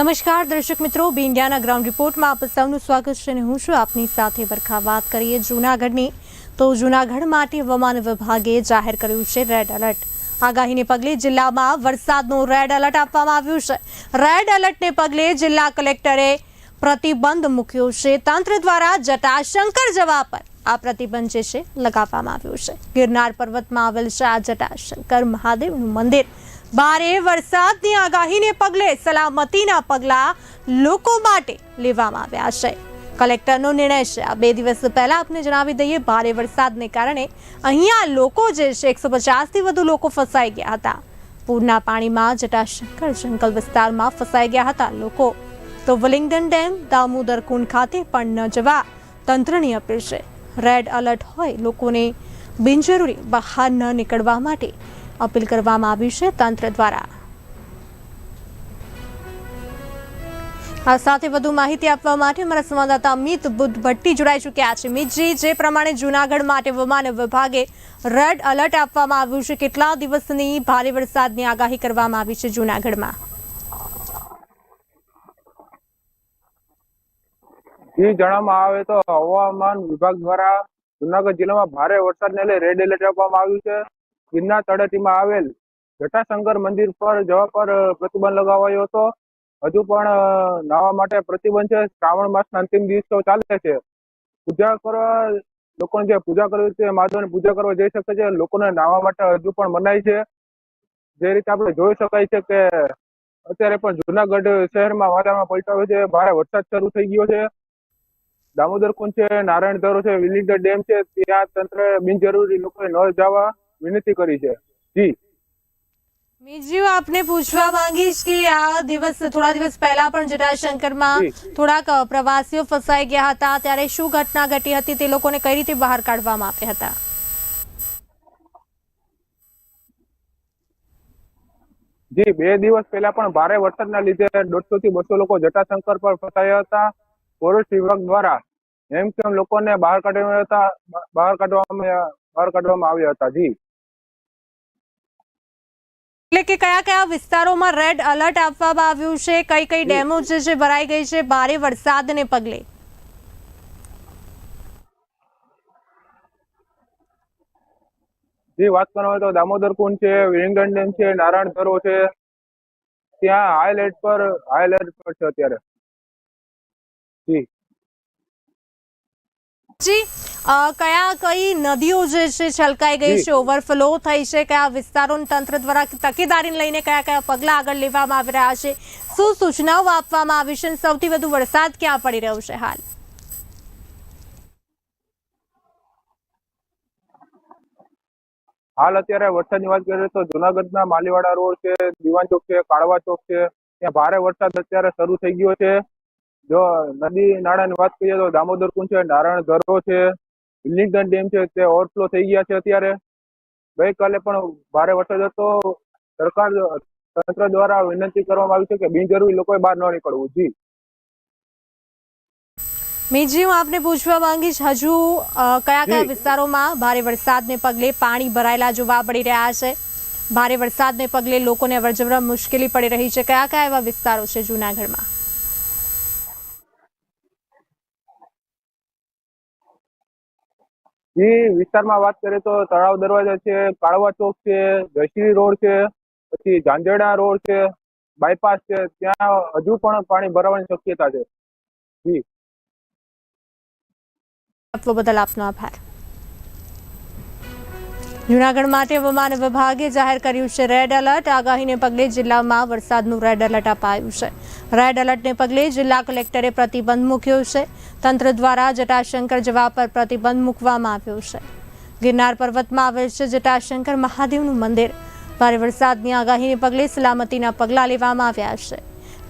નમસ્કાર, દર્શક મિત્રો. બી ગ્રાઉન્ડ રિપોર્ટમાં આપ સૌનું સ્વાગત છે અને હું છું આપની સાથે બરખા વાત કરીએ જૂનાગઢની, તો જૂનાગઢ માટે હવામાન વિભાગે જાહેર કર્યું છે રેડ એલર્ટ આગાહીને પગલે જિલ્લામાં વરસાદનું રેડ એલર્ટ આપવામાં આવ્યું છે. રેડ એલર્ટને પગલે જિલ્લા કલેક્ટરે પ્રતિબંધ મૂક્યો છે. તંત્ર દ્વારા જટાશંકર જવા પર આ પ્રતિબંધ જે છે, લગાવવામાં આવ્યો છે. ગિરનાર પર્વતમાં આવેલ છે આ જટાશંકર મહાદેવનું મંદિર. ભારે વરસાદની આગાહીને પગલે સલામતીના પગલાં લોકો માટે લેવામાં આવ્યા છે. કલેક્ટરનો નિર્ણય છે. આ બે દિવસ પહેલા આપને જણાવી દઈએ, ભારે વરસાદને કારણે અહીંયા લોકો જે છે, એકસો પચાસથી વધુ લોકો ફસાઈ ગયા હતા. પૂરના પાણીમાં જટાશંકર જંગલ વિસ્તારમાં ફસાઈ ગયા હતા લોકો. તો વલિંગડન ડેમ, દામોદર કુંડ ખાતે પણ ન જવા તંત્રની અપીલ છે. રેડ એલર્ટ હોય લોકોને બિનજરૂરી બહાર ન નીકળવા માટે અપીલ કરવામાં આવી છે તંત્ર દ્વારા. આ સાથે વધુ માહિતી આપવા માટે અમારા સંવાદદાતા અમિત બુદ્ધ ભટ્ટી જોડાઈ ચૂક્યા છે. મિતજી જે પ્રમાણે જૂનાગઢ માટે હવામાન વિભાગે રેડ એલર્ટ આપવામાં આવ્યું છે, કેટલા દિવસની ભારે વરસાદની આગાહી કરવામાં આવી છે જૂનાગઢમાં? જી જણાવવામાં આવે તો હવામાન વિભાગ દ્વારા જુનાગઢ જિલ્લામાં ભારે વરસાદને લઈ રેડ એલર્ટ આપવામાં આવ્યું છે. ગિરનાર તળેટીમાં આવેલ જટાશંકર મંદિર પર જવા પર પ્રતિબંધ લગાવાયો હતો. હજુ પણ નાવા માટે પ્રતિબંધ છે. શ્રાવણ માસના અંતિમ દિવસો ચાલે છે. પૂજા કરવા, લોકોને જે પૂજા કરવી છે મહાદેવની પૂજા કરવા જઈ શકે છે. લોકોને નાહવા માટે હજુ પણ મનાય છે. જે રીતે આપણે જોઈ શકાય છે કે અત્યારે પણ જુનાગઢ શહેરમાં વાતાવરણ પલટાવે છે. ભારે વરસાદ શરૂ થઈ ગયો છે. દામોદર કુંડ છે, નારાયણ ધરો છે વિલિંગર ડેમ છે. ત્યાં તંત્ર બિનજરૂરી લોકોએ ન જવા વિનંતી કરી છે. જી. મિતજી આપને પૂછવા માંગીશ કે આ દિવસ થોડા દિવસ પહેલા પણ જટાશંકરમાં થોડાક પ્રવાસીઓ ફસાઈ ગયા હતા. ત્યારે શું ઘટના ઘટી હતી તે લોકોને કઈ રીતે બહાર કાઢવામાં આવ્યા હતા? જી બે દિવસ પહેલા પણ ભારે વરસાદના લીધે દોઢસો થી બસો લોકો જટાશંકર પર ફસાયા હતા. ફોરેસ્ટ વિભાગ દ્વારા એમ કેમ લોકોને બહાર કાઢવામાં હતા બહાર કાઢવામાં બહાર કાઢવામાં આવ્યા હતા. જી. એટલે કે કયા કયા વિસ્તારોમાં રેડ અલર્ટ આપવામાં આવ્યું છે? કઈ કઈ ડેમો જે છે ભરાઈ ગઈ છે ભારે વરસાદને પગલે? જી વાત કરવામાં આવે તો દામોદર કુંડ છે વિલિંગડન ડેમ છે, નારાયણ ધરો છે. ત્યાં હાઈ એલર્ટ પર હાઈ એલર્ટ પર છે અત્યારે જી જી કયા કઈ નદીઓ જે છે છલકાઈ ગઈ છે ઓવરફ્લો થઈ છે કયા વિસ્તારો તંત્ર દ્વારા તકેદારીને લઈને કયા કયા પગલાં આગળ લેવામાં આવી રહ્યા છે શું સૂચનાઓ આપવામાં આવી છે સૌથી વધુ વરસાદ ક્યાં પડી રહ્યો છે હાલ? હાલ અત્યારે વરસાદની વાત કરીએ તો જુનાગઢના માલીવાડા રોડ છે દિવાન ચોક છે કાળવા ચોક છે ત્યાં ભારે વરસાદ અત્યારે શરૂ થઈ ગયો છે. જો નદી નાળાની વાત કરીએ તો દામોદર કુંડ છે નારાયણ ધરો છે વિલિંગડન ડેમ છે તે ઓવરફ્લો થઈ ગયા છે અત્યારે. ગઈકાલે પણ ભારે વરસાદ હતો. સરકાર તંત્ર દ્વારા વિનંતી કરવામાં આવી છે કે બિનજરૂરી લોકોએ બહાર ન નીકળવું. જી. મેજી હું આપને પૂછવા માંગીશ હજુ કયા કયા વિસ્તારોમાં ભારે વરસાદને પગલે પાણી ભરાયેલા જોવા પડી રહ્યા છે? ભારે વરસાદને પગલે લોકોને અવરજવર મુશ્કેલી પડી રહી છે. કયા કયા એવા વિસ્તારો છે જૂનાગઢમાં? જી વિસ્તારમાં વાત કરીએ તો તળાવ દરવાજા છે, કાળવા ચોક છે, જયશ્રી રોડ છે, પછી ઝાંઝરડા રોડ છે, બાયપાસ છે, ત્યાં હજુ પણ પાણી ભરાવાની શક્યતા છે. જી. આપવા બદલ આપનો આભાર. જૂનાગઢ માટે હવામાન વિભાગે જાહેર કર્યું છે રેડ એલર્ટ આગાહીને પગલે જિલ્લામાં વરસાદનું રેડ એલર્ટ અપાયું છે. રેડ એલર્ટને પગલે જિલ્લા કલેક્ટરે પ્રતિબંધ મૂક્યો છે. તંત્ર દ્વારા જટાશંકર જવા પર પ્રતિબંધ મૂકવામાં આવ્યો છે. ગિરનાર પર્વતમાં આવેલ છે જટાશંકર મહાદેવનું મંદિર. ભારે વરસાદની આગાહીને પગલે સલામતીના પગલાં લેવામાં આવ્યા છે.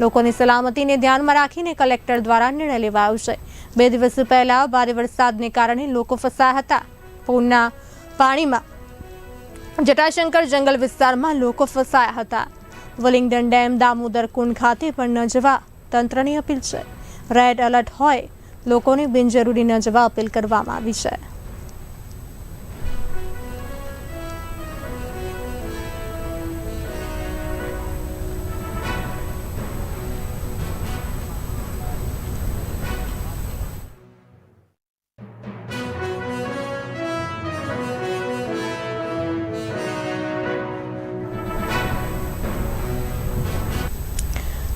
લોકોની સલામતીને ધ્યાનમાં રાખીને કલેક્ટર દ્વારા નિર્ણય લેવાયો છે. બે દિવસ પહેલા ભારે વરસાદને કારણે લોકો ફસાયા હતા. પૂરના પાણીમાં જટાશંકર જંગલ વિસ્તારમાં લોકો ફસાયા હતા. વલિંગડન ડેમ, દામોદર કુંડ ખાતે પણ ન જવા તંત્રની અપીલ છે. રેડ એલર્ટ હોય, લોકોને બિનજરૂરી ન જવા અપીલ કરવામાં આવી છે.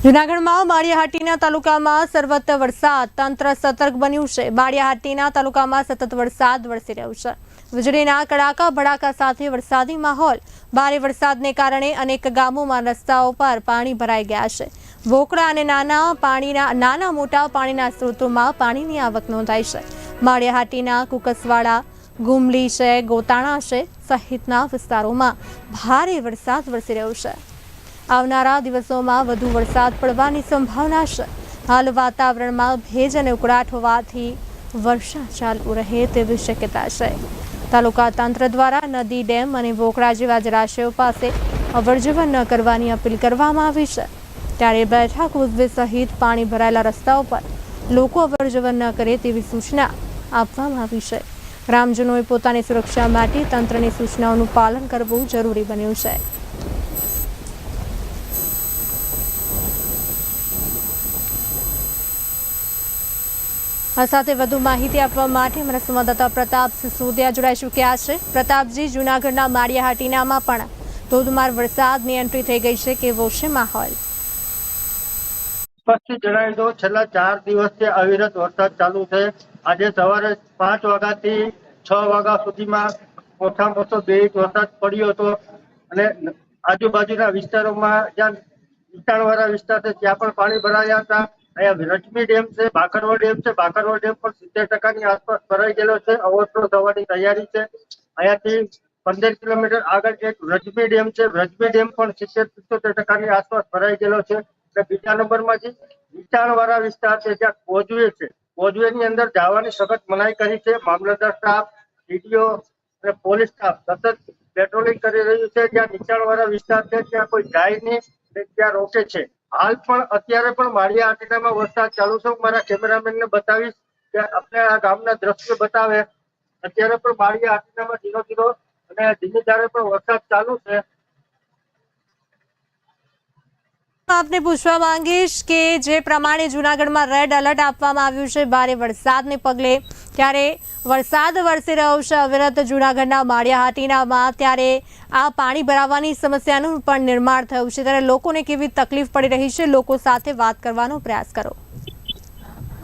જૂનાગઢમાં માળિયાહાટીના તાલુકામાં સર્વત્ર વરસાદ. તંત્ર સતર્ક બન્યું છે. માળિયાહાટીના તાલુકામાં સતત વરસાદ વરસી રહ્યો છે. વીજળીના કડાકા ભડાકા સાથે વરસાદી માહોલ. ભારે વરસાદને કારણે અનેક ગામોમાં રસ્તાઓ પર પાણી ભરાઈ ગયા છે. વોકડા અને નાના પાણીના, નાના મોટા પાણીના સ્ત્રોતોમાં પાણીની આવક નોંધાઈ છે. માળિયાહાટીના કુકસવાડા, ગુમલી છે, ગોતાણા છે સહિતના વિસ્તારોમાં ભારે વરસાદ વરસી રહ્યો છે. આવનારા દિવસોમાં વધુ વરસાદ પડવાની સંભાવના છે. હાલ વાતાવરણમાં ભેજ અને ઉકળાટ હોવાથી વર્ષા ચાલુ રહે તેવી શક્યતા છે. તાલુકા તંત્ર દ્વારા નદી ડેમ અને વોકડા જેવા જળાશયો પાસે અવરજવર ન કરવાની અપીલ કરવામાં આવી છે. ત્યારે બેઠા કોઝવે સહિત પાણી ભરાયેલા રસ્તાઓ પર લોકો અવરજવર ન કરે તેવી સૂચના આપવામાં આવી છે. ગ્રામજનોએ પોતાની સુરક્ષા માટે તંત્રની સૂચનાઓનું પાલન કરવું જરૂરી બન્યું છે. આ સાથે વધુ માહિતી આપવા માટે અમારા સંવાદદાતા પ્રતાપ સિસોદિયા જોડાઈ ચૂક્યા છે. પ્રતાપજી, જૂનાગઢના માળિયાહાટીનામાં પણ ધોધમાર વરસાદની એન્ટ્રી થઈ ગઈ છે. કેવો છે માહોલ? સ્પષ્ટ જણાવી દો છેલ્લા ચાર દિવસથી અવિરત વરસાદ ચાલુ છે. આજે સવારે પાંચ વાગ્યાથી છ વાગ્યા સુધીમાં ઓછામાં ઓછો બે ઇંચ વરસાદ પડ્યો હતો. અને આજુબાજુના વિસ્તારોમાં, જ્યાં નીચાણવાળા વિસ્તાર છે, ત્યાં પણ પાણી ભરાયા હતા. અહીંયા રજમી ડેમ છે ભાખરવા ડેમ છે ભાખરવા ડેમ પણ સિત્તેર ટકાની આસપાસ ભરાઈ ગયેલો છે. ઓવરફ્લો થવાની તૈયારી છે. અહીંયાથી પંદર કિલોમીટર આગળ એક રજમી ડેમ છે રજમી ડેમ પણ સિત્તેર પિત્તોતેર ટકાની આસપાસ ભરાઈ ગયેલો છે. અને બીજા નંબરમાં જે નીચાણવાળા વિસ્તાર છે, જ્યાં કોઝવે છે. કોઝવે ની અંદર જવાની સખત મનાઈ કરી છે. મામલતદાર સ્ટાફ, ડીડીઓ અને પોલીસ સ્ટાફ સતત પેટ્રોલિંગ કરી રહ્યું છે. જ્યાં નીચાણવાળા વિસ્તાર છે, ત્યાં કોઈ જાય નહીં. ત્યાં રોકે છે. હાલ પણ અત્યારે પણ માળિયા આટીનામાં વરસાદ ચાલુ છે. હું મારા કેમેરામેન ને બતાવીશ કે આપણે આ ગામના દ્રશ્ય બતાવે. અત્યારે પણ માળિયા આટીનામાં ધીરો ધીરો અને ધીમી ધારે પણ વરસાદ ચાલુ છે. આપને પૂછવા માંગીશ કે જે પ્રમાણે જૂનાગઢમાં રેડ એલર્ટ આપવામાં આવ્યું છે, ભારે વરસાદને પગલે, ત્યારે વરસાદ વરસી રહ્યો છે અવિરત જૂનાગઢના માળિયાહાટીનામાં, ત્યારે આ પાણી ભરાવાની સમસ્યાનું પણ નિર્માણ થયું છે. ત્યારે લોકોને કેવી તકલીફ પડી રહી છે, લોકો સાથે વાત કરવાનો પ્રયાસ કરો.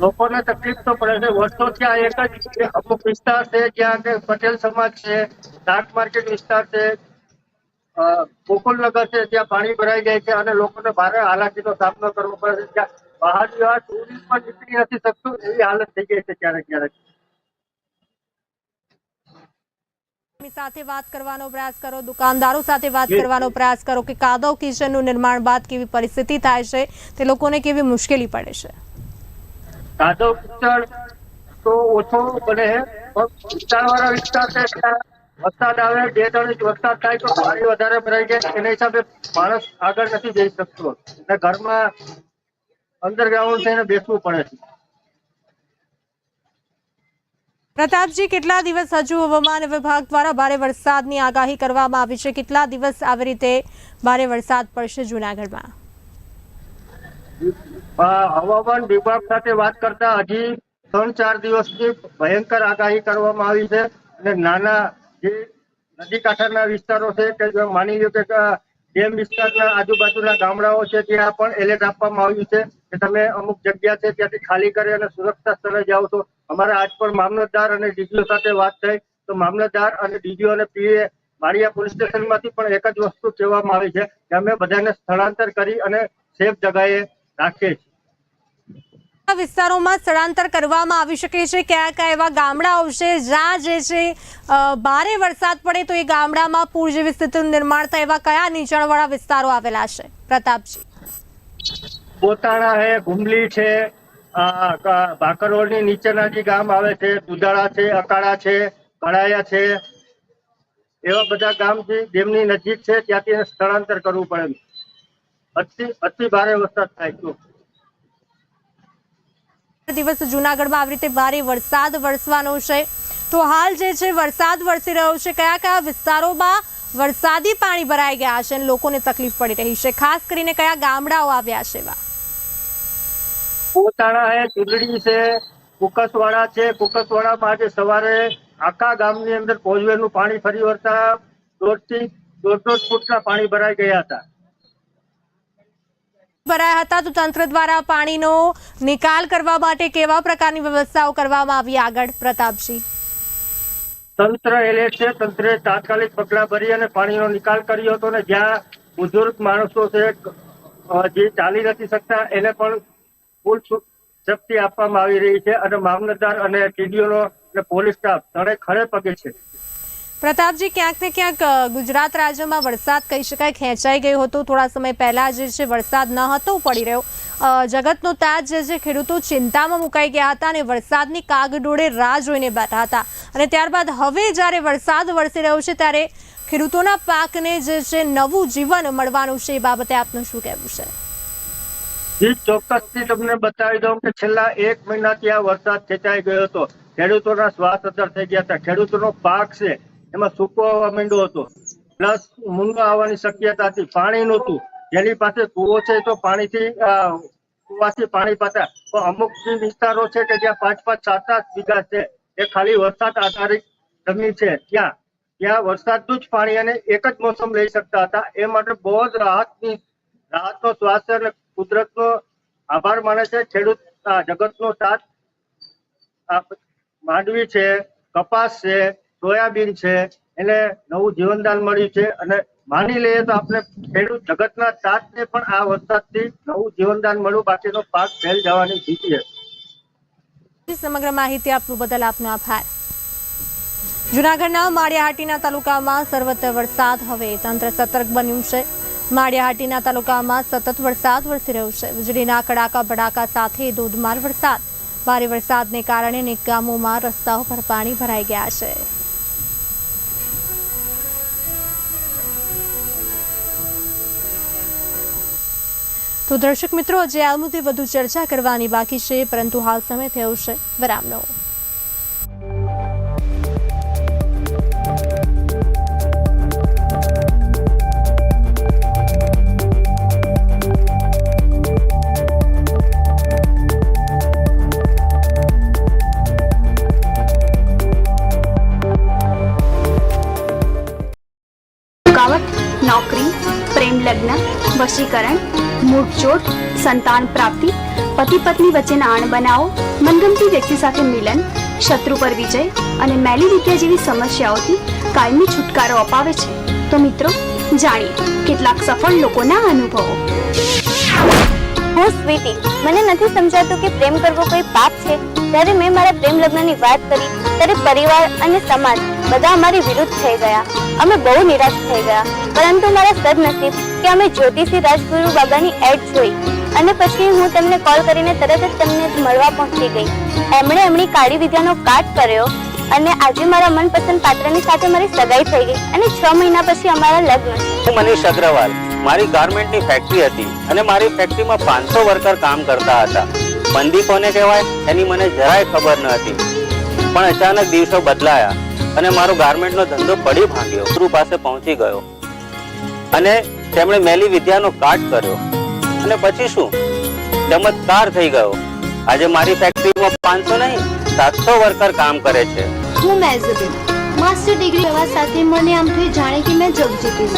લોકોને તકલીફ તો પડે છે. વર્ષો ત્યાં એક જ, અમુક વિસ્તાર છે, જ્યાં પટેલ સમાજ છે શાક માર્કેટ વિસ્તાર છે ગોકુલનગર છે ત્યાં પાણી ભરાઈ જાય છે અને લોકોને ભારે હાલાકીનો સામનો કરવો પડે છે. ત્યાં બહાર વ્યવહાર ટુરિસ્ટ પણ નીકળી નથી શકતું એવી હાલત થઈ ગઈ છે ક્યારેક ક્યારેક. સાથે વાત કરવાનો પ્રયાસ કરો દુકાનદારો સાથે વાત કરવાનો પ્રયાસ કરો કે કાદવ કિચનનું નિર્માણ બાદ કેવી પરિસ્થિતિ થાય છે તે લોકોને કેવી મુશ્કેલી પડે છે? કાદવ કિચન તો ઓછો બને વિસ્તારવાળા વિસ્તાર છે વરસાદ આવે બે ત્રણ ઇંચ વરસાદ થાય તો પાણી વધારે ભરાઈ જાય એના હિસાબે માણસ આગળ નથી જઈ શકતો. એટલે ઘરમાં અંડરગ્રાઉન્ડ થઈને બેસવું પડે છે. પ્રતાપજી કેટલા દિવસ હજુ હવામાન વિભાગ દ્વારા ભારે વરસાદની આગાહી કરવામાં આવી છે? કેટલા દિવસ આવી રીતે ભારે વરસાદ પડશે જૂનાગઢમાં? હવામાન વિભાગ સાથે વાત કરતા હજી ત્રણ ચાર દિવસની ભયંકર આગાહી કરવામાં આવી છે અને નાના જે નદી કાંઠાના વિસ્તારો છે કે માની લો કે ડેમ વિસ્તારના આજુબાજુના ગામડાઓ છે, ત્યાં પણ એલર્ટ આપવામાં આવ્યું છે કે તમે અમુક જગ્યા છે ત્યાંથી ખાલી કરી અને સુરક્ષા સ્થળે જાઓ તો અમારા આજ પણ મામલતદાર અને ડીડીઓ સાથે વાત થઈ. તો મામલતદાર અને ડીજીઓ અને પીએ માળિયા પોલીસ સ્ટેશનમાંથી પણ એક જ વસ્તુ કહેવામાં આવી છે કે અમે બધાને સ્થળાંતર કરી અને સેફ જગાએ રાખીએ છીએ. વિસ્તારોમાં સ્થળાંતર કરવામાં આવી શકે છે. કયા કયા એવા ગામડાઓ છે જ્યાં જે છે ભારે વરસાદ પડે તો એ ગામડામાં પૂર જેવી સ્થિતિનું નિર્માણ થાય એવા કયા નીચાણવાળા વિસ્તારો આવેલા છે? પ્રતાપજી. પોતાણા છે, ગુમલી છે ભાકરોળની નીચેના જે ગામ આવે છે, દુધાળા છે, અકાળા છે કળાયા છે, એવા બધા ગામ છે જેમની નજીક છે, ત્યાંથી સ્થળાંતર કરવું પડે. અતિ અતિ ભારે વરસાદ થાય તો. દિવસ જૂનાગઢમાં આવી રીતે ભારે વરસાદ વરસવાનો છે. તો હાલ જે છે, વરસાદ વરસી રહ્યો છે. કયા કયા વિસ્તારોમાં વરસાદી પાણી ભરાઈ ગયા છે લોકોને તકલીફ પડી રહી છે? ખાસ કરીને કયા ગામડાઓ આવ્યા છે એવા? પોતાણા છે ચૂંટણી છે, કુકસવાડા છે. કુકસવાડામાં આજે સવારે આખા ગામની અંદર કોઝવેલનું પાણી ફરી વળતા દોઢથી દોઢ દોઢ ફૂટના પાણી ભરાઈ ગયા હતા. ભરાયા હતા તો તંત્ર દ્વારા પાણીનો નિકાલ કરવા માટે કેવા પ્રકારની વ્યવસ્થાઓ કરવામાં આવી આગળ? પ્રતાપજી. તંત્ર એલર્ટ છે તંત્રે તાત્કાલિક પગલા ભરી અને પાણીનો નિકાલ કર્યો હતો ને જ્યાં બુઝુર્ગ માણસો છે જે ચાલી નથી શકતા, એને પણ ફૂલ શક્તિ આપવામાં આવી રહી છે અને મામલતદાર અને ટીડીઓનો અને પોલીસ સ્ટાફ ત્રણે ખડે પગે છે. પ્રતાપજી, ક્યાંક ને ક્યાંક ગુજરાત રાજ્યમાં વરસાદ કહી શકાય ખેંચાઈ ગયો હતો. થોડા સમય પહેલા જે છે વરસાદ ન હતો, પડી રહ્યો. જગતનો તાજ જે છે ખેડૂતો ચિંતામાં મુકાઈ ગયા હતા અને વરસાદની કાગડોળે રાહ જોઈને બેઠા હતા. અને ત્યારબાદ હવે જ્યારે વરસાદ વરસી રહ્યો છે, ત્યારે ખેડૂતોના પાકને જે છે નવું જીવન મળવાનું છે, એ બાબતે આપનું શું કહેવું છે? જી, ચોક્કસથી તમને બતાવી દઉં કે છેલ્લા એક મહિનાથી આ વરસાદ ખેંચાઈ ગયો હતો. ખેડૂતોના શ્વાસ અસર થઈ ગયા હતા. ખેડૂતોનો પાક છે એમાં સૂકો આવવા માંડ્યો હતો. પ્લસ મૂંગા આવવાની શક્યતા હતી. પાણી નહોતું. જેની પાસે કૂવો છે તો પાણીથી કુવાથી પાણી પાતા. તો અમુક જે વિસ્તારો છે કે જ્યાં પાંચ પાંચ સાત સાત વીઘા છે, એ ખાલી વરસાદ આધારિત જમીન છે. ત્યાં ત્યાં વરસાદનું જ પાણી અને એક જ મોસમ લઈ શકતા હતા. એ માટે બહુ જ રાહતની, રાહતનો શ્વાસ અને કુદરતનો આભાર માને છે. ખેડૂત જગતનો સાથ માંડવી છે, કપાસ છે સોયાબીન છે, એને નવું જીવનદાન મળ્યું છે અને માની લઈએ તો આપણે ખેડૂત જગતના તાતને પણ આ વરસાદથી નવું જીવનદાન મળ્યું, બાકીનો પાક ફેલ જવાની ભીતિ છે. સમગ્ર માહિતી આપવા બદલ આપનો આભાર. જુનાગઢના માળિયાહાટીના તાલુકામાં સર્વત્ર વરસાદ, હવે તંત્ર સતર્ક બન્યું છે. માળિયાહાટીના તાલુકામાં સતત વરસાદ વરસી રહ્યો છે. વીજળીના કડાકા ભડાકા સાથે ધોધમાર વરસાદ. ભારે વરસાદને કારણે અનેક ગામોમાં રસ્તાઓ પર પાણી ભરાઈ ગયા છે. તો દર્શક મિત્રો જે આ મુદ્દે વધુ ચર્ચા કરવાની બાકી છે, પરંતુ હાલ સમય થયો છે. વિરામનો મૂળચોટ સંતાન પ્રાપ્તિ, પતિ પત્ની વચ્ચેના અણબનાવો મનગમતી વ્યક્તિ સાથે મિલન, શત્રુ પર વિજય અને મેલી વિદ્યા જેવી સમસ્યાઓથી કાયમી છુટકારો અપાવે છે. તો મિત્રો, જાણીએ કેટલાક સફળ લોકોના અનુભવો. હું સ્વીટી. મને નથી સમજાતું કે પ્રેમ કરવો કોઈ પાપ છે. જ્યારે મેં મારા પ્રેમ લગ્નની વાત કરી, ત્યારે પરિવાર અને સમાજ બધા અમારી વિરુદ્ધ થઈ ગયા. અમે બહુ નિરાશ થઈ ગયા. પરંતુ મારા સદનસીબ કે અમે જ્યોતિષી રાજગુરુ બાબાની એડ જોઈ અને પછી હું તેમને કોલ કરીને તરત જ તેમને મળવા પહોંચી ગઈ. એમણે એમની કાળી વિદ્યાનો કાટ કર્યો અને આજે મારા મનપસંદ પાત્રની સાથે મારી સગાઈ થઈ ગઈ અને છ મહિના પછી અમારા લગ્ન. હું મનીષ અગ્રવાલ. મારી ગાર્મેન્ટની ફેક્ટરી હતી અને મારી ફેક્ટરીમાં પાંચસો વર્કર કામ કરતા હતા. મંદી કોને કહેવાય? એની મને જરાય ખબર ન હતી. પણ અચાનક દિવસો બદલાયા અને મારો ગાર્મેન્ટનો ધંધો પડી ભાંગ્યો. ગુરુ પાસે પહોંચી ગયો. અને તેમણે મેલી વિદ્યાનો કાટ કર્યો. અને પછી શું? ચમત્કાર થઈ ગયો. આજે મારી ફેક્ટરીમાં પાંચસો નહીં, સાતસો વર્કર કામ કરે છે. હું મેઝબિન માસ્ટર ડિગ્રી લેવા સાથે મને આમ થઈ જાણે કે મેં જગ જીતી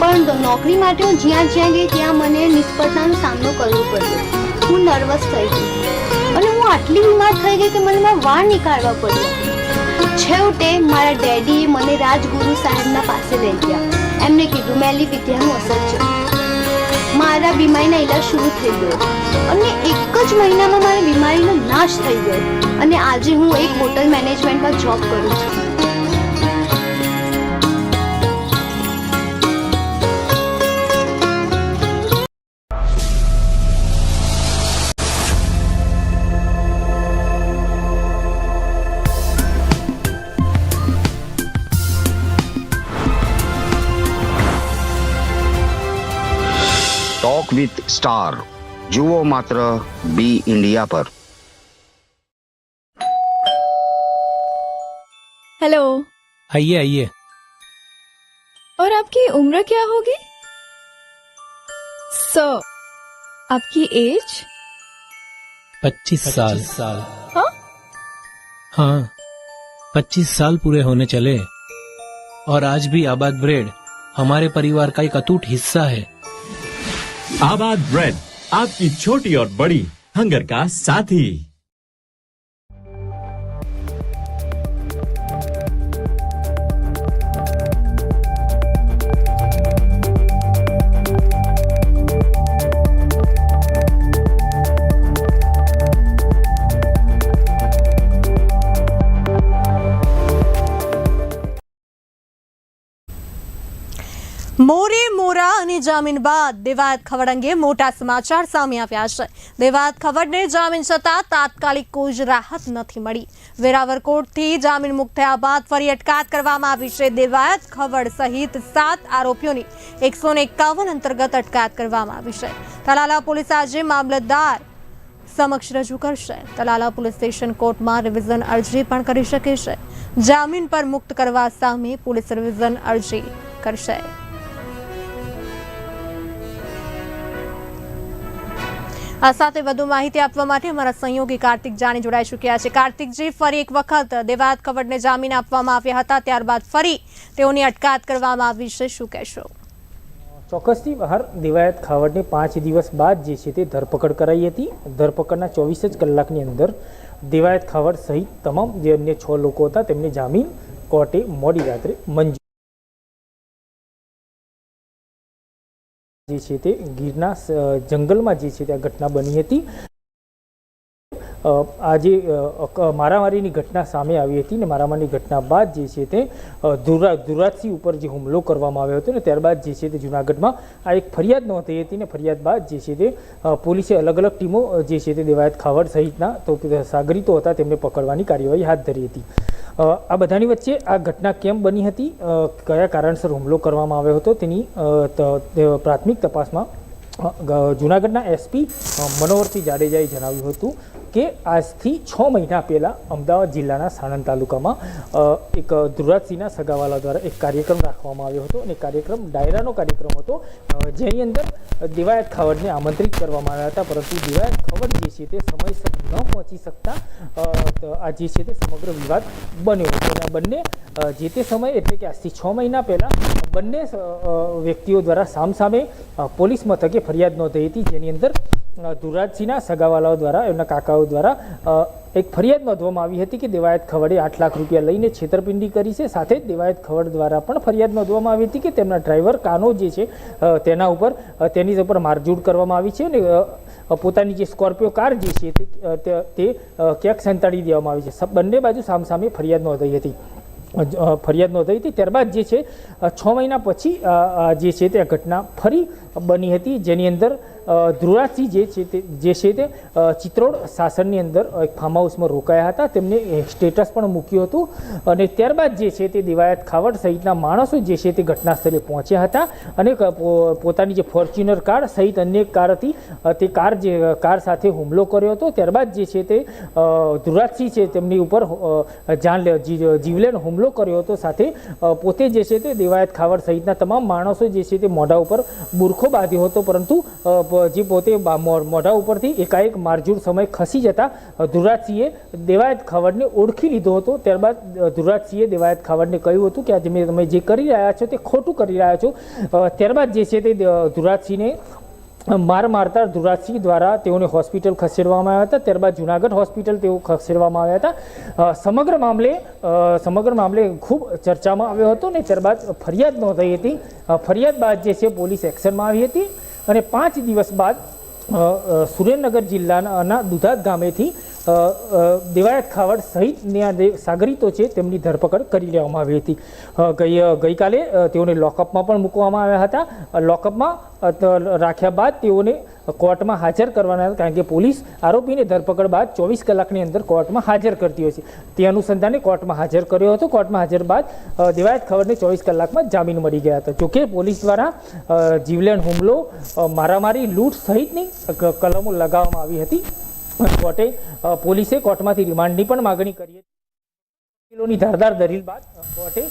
પણ નોકરી માટે હું જ્યાં જ્યાં ગઈ ત્યાં મને નિષ્ફળતાનો સામનો કરવો પડ્યો. હું નર્વસ થઈ ગઈ. અને હું આટલી બીમાર થઈ ગઈ કે મને મારા વાળ નીકાળવા પડ્યા. છેવટે મારા ડેડીએ મને રાજગુરુ સાહેબના પાસે લઈ ગયા. એમને કીધું, મેલી વિદ્યાનું અસર છે. મારા બીમારીના ઈલાજ શરૂ થઈ ગયો. અને એક જ મહિનામાં મારી બીમારીનો નાશ થઈ ગયો. અને આજે હું એક હોટલ મેનેજમેન્ટમાં જોબ કરું છું. ટોક વિથ સ્ટાર જુઓ માત્ર બી ઇન્ડિયા પર हेलो आइए आइए और आपकी उम्र क्या होगी सो आपकी एज पच्चीस साल साल हाँ? हाँ पच्चीस साल पूरे होने चले और आज भी आबाद ब्रेड हमारे परिवार का एक अटूट हिस्सा है आबाद ब्रेड आपकी छोटी और बड़ी हंगर का साथी મોરે અને જામીન બાદ દેવાયત ખવડ અંગે મોટા સમાચાર સામે આવ્યા છે. દેવાયત ખવડને જામીન છતાં તાત્કાલિક કોઈ જ રાહત નથી મળી. વેરાવર કોર્ટથી જામીન મુક્ત થયા બાદ ફરી અટકાયત કરવામાં આવી છે. દેવાયત ખવડ સહિત સાત આરોપીઓની એકસો એકાવન અંતર્ગત અટકાયત કરવામાં આવી છે. તલાલા પોલીસ આજે મામલતદાર સમક્ષ રજૂ કરશે. તલાલા પોલીસ સ્ટેશન કોર્ટમાં રિવિઝન અરજી પણ કરી શકે છે. જામીન પર મુક્ત કરવા સામે પોલીસ રિવિઝન અરજી કરશે. આ સાથે વધુ માહિતી આપવા માટે અમારા સંયોગી કાર્તિક જાણી જોડાઈ ચૂક્યા છે. કાર્તિકજી, ફરી એક વખત દેવાયત ખવડને જામીન આપવામાં આવ્યા હતા. ત્યારબાદ ફરી તેઓની અટકાયત કરવામાં આવી છે. શું કહેશો? ચોક્કસથી બહાર દેવાયત ખાવડની પાંચ દિવસ બાદ જે છે તે ધરપકડ કરાઈ હતી. ધરપકડના ચોવીસ જ કલાકની અંદર દેવાયત ખાવડ સહિત તમામ જે અન્ય છ લોકો હતા તેમને જામીન કોર્ટે મોડી રાત્રે મંજૂર જે છે તે ગીરના જંગલમાં જે છે તે આ ઘટના બની હતી. આજે જે મારામારીની ઘટના સામે આવી હતી ને મારામારીની ઘટના બાદ જે છે તે ધુરા ધુરાજસિંહ ઉપર જે હુમલો કરવામાં આવ્યો હતો ને ત્યારબાદ જે છે તે જુનાગઢમાં આ એક ફરિયાદ નોંધાઈ હતી ને ફરિયાદ બાદ જે છે તે પોલીસે અલગ અલગ ટીમો જે છે તે દેવાયત ખાવડ સહિતના તો સાગરીતો હતા તેમને પકડવાની કાર્યવાહી હાથ ધરી હતી. આ બધાની વચ્ચે આ ઘટના કેમ બની હતી? કયા કારણસર હુમલો કરવામાં આવ્યો હતો? તેની પ્રાથમિક તપાસમાં જૂનાગઢના એસપી મનોહરસિંહ જાડેજાએ જણાવ્યું હતું. કે આજથી છ મહિના પહેલાં અમદાવાદ જિલ્લાના સાણંદ તાલુકામાં એક ધ્રુરાજસિંહના સગાવાલા દ્વારા એક કાર્યક્રમ રાખવામાં આવ્યો હતો અને કાર્યક્રમ ડાયરાનો કાર્યક્રમ હતો જેની અંદર દિવાયત ખાવડને આમંત્રિત કરવામાં આવ્યા હતા, પરંતુ દિવાયત ખવડ જે છે તે સમયસર ન પહોંચી શકતા આ જે છે તે સમગ્ર વિવાદ બન્યો હતો. અને બંને જે તે સમયે એટલે કે આજથી છ મહિના પહેલાં બંને વ્યક્તિઓ દ્વારા સામસામે પોલીસ મથકે ફરિયાદ નોંધાઈ હતી, જેની અંદર ધુરાજસિંહના સગાવાલાઓ દ્વારા, એમના કાકાઓ દ્વારા એક ફરિયાદ નોંધવામાં આવી હતી કે દેવાયત ખવડે આઠ લાખ રૂપિયા લઈને છેતરપિંડી કરી છે. સાથે જ દેવાયત ખવડ દ્વારા પણ ફરિયાદ નોંધવામાં આવી હતી કે તેમના ડ્રાઈવર કાનો જે છે તેના ઉપર તેની ઉપર મારઝૂડ કરવામાં આવી છે અને પોતાની જે સ્કોર્પિયો કાર જે છે તે ક્યાંક સંતાડી દેવામાં આવી છે. બંને બાજુ સામસામે ફરિયાદ નોંધાઈ હતી. ફરિયાદ નોંધાવી હતી. ત્યારબાદ જે છે છ મહિના પછી જે છે તે ઘટના ફરી બની હતી. જેની અંદર ધ્રુવરાજસિંહ જે છે તે, જે છે તે ચિત્રોડ સાસણની અંદર એક ફાર્મ હાઉસમાં રોકાયા હતા. તેમને સ્ટેટસ પણ મૂક્યું હતું. અને ત્યારબાદ જે છે તે દિવાયત ખાવડ સહિતના માણસો જે છે તે ઘટના સ્થળે પહોંચ્યા હતા. અને પોતાની જે ફોર્ચ્યુનર કાર સહિત અન્ય કાર હતી તે કાર જે કાર સાથે હુમલો કર્યો હતો. ત્યારબાદ જે છે તે ધ્રુવરાજસિંહ છે તેમની ઉપર જાન જીવલેણ હુમલો કર્યો હતો. સાથે પોતે જે છે તે દેવાયત ખાવડ સહિતના તમામ માણસો જે છે તે મોઢા ઉપર બુરખો બાંધ્યો હતો. પરંતુ જે પોતે મોઢા ઉપરથી એકાએક મારઝૂડ સમય ખસી જતા ધુરાજસિંહે દેવાયત ખાવડને ઓળખી લીધો હતો. ત્યારબાદ ધુરાજસિંહે દેવાયત ખાવડને કહ્યું હતું કે આજે તમે જે કરી રહ્યા છો તે ખોટું કરી રહ્યા છો. ત્યારબાદ જે છે તે અ, ધ્રુવરાજસિંહને માર મારતા ધ્રુવરાજસિંહ દ્વારા તેઓને હોસ્પિટલ ખસેડવામાં આવ્યા હતા. ત્યારબાદ જુનાગઢ હોસ્પિટલ તેઓ ખસેડવામાં આવ્યા હતા. સમગ્ર મામલે સમગ્ર મામલે ખૂબ ચર્ચામાં આવ્યો હતો ને ત્યારબાદ ફરિયાદ નોંધાઈ હતી. ફરિયાદ બાદ જે છે પોલીસ એક્શનમાં આવી હતી અને પાંચ દિવસ બાદ સુરેન્દ્રનગર જિલ્લાના દુધાત ગામેથી દેવાયત ખાવડ સહિતના જે સાગરીતો છે તેમની ધરપકડ કરી લેવામાં આવી હતી. ગઈ ગઈકાલે તેઓને લોકઅપમાં પણ મૂકવામાં આવ્યા હતા. લોકઅપમાં રાખ્યા બાદ તેઓને કોર્ટમાં હાજર કરવાના કારણ કે પોલીસ આરોપીને ધરપકડ બાદ ચોવીસ કલાકની અંદર કોર્ટમાં હાજર કરતી હોય છે. તે અનુસંધાને કોર્ટમાં હાજર કર્યો હતો. કોર્ટમાં હાજર બાદ દેવાયત ખબરને ચોવીસ કલાકમાં જામીન મળી ગયા હતા. જોકે પોલીસ દ્વારા જીવલેણ હુમલો મારામારી, લૂંટ સહિતની કલમો લગાવવામાં આવી હતી. કોર્ટે પોલીસે કોર્ટમાંથી રિમાન્ડની પણ માગણી કરી હતી. વકીલોની ધારદાર દલીલ બાદ કોર્ટે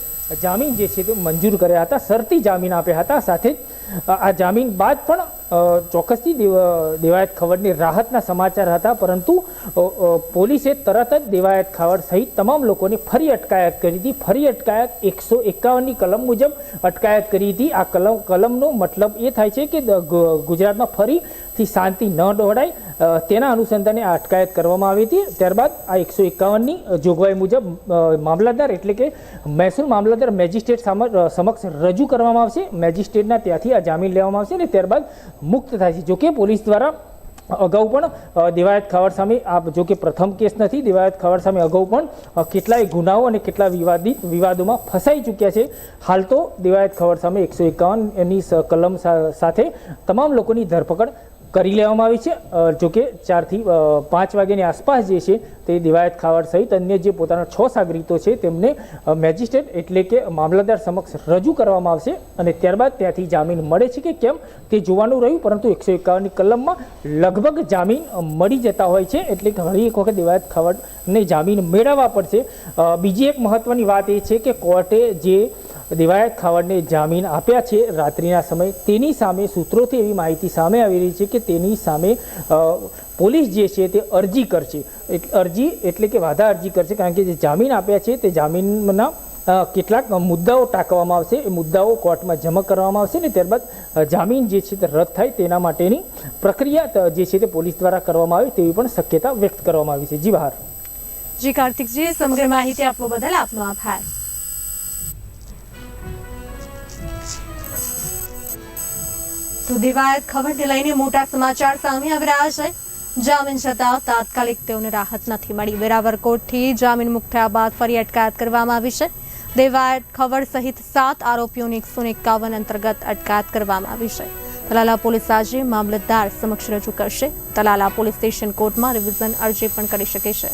જામીન જે છે તે મંજૂર કર્યા હતા, શરતી જામીન આપ્યા હતા. સાથે આ જામીન બાદ પણ ચોક્કસથી દેવાયત ખવડની રાહતના સમાચાર હતા. પરંતુ પોલીસે તરત જ દેવાયત ખવડ સહિત તમામ લોકોને ફરી અટકાયત કરી હતી. ફરી અટકાયત એકસો એકાવનની કલમ મુજબ અટકાયત કરી હતી. આ કલમ, કલમનો મતલબ એ થાય છે કે ગુજરાતમાં ફરીથી શાંતિ ન દોડાય તેના અનુસંધાને આ અટકાયત કરવામાં આવી હતી. ત્યારબાદ આ એકસો એકાવનની જોગવાઈ મુજબ મામલતદાર એટલે કે મહેસૂલ મામલતદાર મેજિસ્ટ્રેટ સમક્ષ રજૂ કરવામાં આવશે. મેજિસ્ટ્રેટના ત્યાંથી આ જામીન લેવામાં આવશે અને ત્યારબાદ મુક્ત થાય છે. જોકે પોલીસ દ્વારા અગાઉ પણ દિવાયત ખાવડ સામે આ જો કે પ્રથમ કેસ નથી, દેવાયત ખાવડ સામે અગાઉ પણ કેટલાય ગુનાઓ અને કેટલા વિવાદિત વિવાદોમાં ફસાઈ ચૂક્યા છે. હાલ તો દેવાયત ખાવડ સામે એકસો એકાવનની એની કલમ સાથે તમામ લોકોની ધરપકડ કરી લેવામાં આવી છે. જોકે ચારથી પાંચ વાગ્યાની આસપાસ જે છે તે દિવાયત ખાવડ સહિત અન્ય જે પોતાના છ સાગરીતો છે તેમને મેજિસ્ટ્રેટ એટલે કે મામલતદાર સમક્ષ રજૂ કરવામાં આવશે અને ત્યારબાદ ત્યાંથી જામીન મળે છે કે કેમ તે જોવાનું રહ્યું, પરંતુ એકસો એકાવનની કલમમાં લગભગ જામીન મળી જતા હોય છે. એટલે કે ઘણી એક વખત દિવાયત ખાવડને જામીન મેળવવા પડશે. બીજી એક મહત્ત્વની વાત એ છે કે કોર્ટે જે દિવાયત ખાવડને જામીન આપ્યા છે. રાત્રિના સમયે તેની સામે સૂત્રોથી એવી માહિતી સામે આવી રહી છે કે તેની સામે પોલીસ જે છે તે અરજી કરશે. અરજી એટલે કે વાધા અરજી કરશે કારણ કે જે જામીન આપ્યા છે તે જામીનના કેટલાક મુદ્દાઓ ટાંકવામાં આવશે. એ મુદ્દાઓ કોર્ટમાં જમા કરવામાં આવશે ને ત્યારબાદ જામીન જે છે તે રદ થાય તેના માટેની પ્રક્રિયા જે છે તે પોલીસ દ્વારા કરવામાં આવે તેવી પણ શક્યતા વ્યક્ત કરવામાં આવી છે. જી, બહાર. જી, કાર્તિકજી, સમગ્ર માહિતી આપવા બદલ આપનો આભાર. તો દિવાયત ખબરને લઈને મોટા સમાચાર સામે આવી રહ્યા છે. જામીન છતાં તાત્કાલિક તેઓને રાહત નથી મળી. વેરાવર કોર્ટથી જામીન મુક્ત થયા બાદ ફરી અટકાયત કરવામાં આવી છે. દેવાયત ખબર સહિત સાત આરોપીઓની એકસો એકાવન અંતર્ગત અટકાયત કરવામાં આવી છે. તલાલા પોલીસ આજે મામલતદાર સમક્ષ રજૂ કરશે. તલાલા પોલીસ સ્ટેશન કોર્ટમાં રિવિઝન અરજી પણ કરી શકે છે.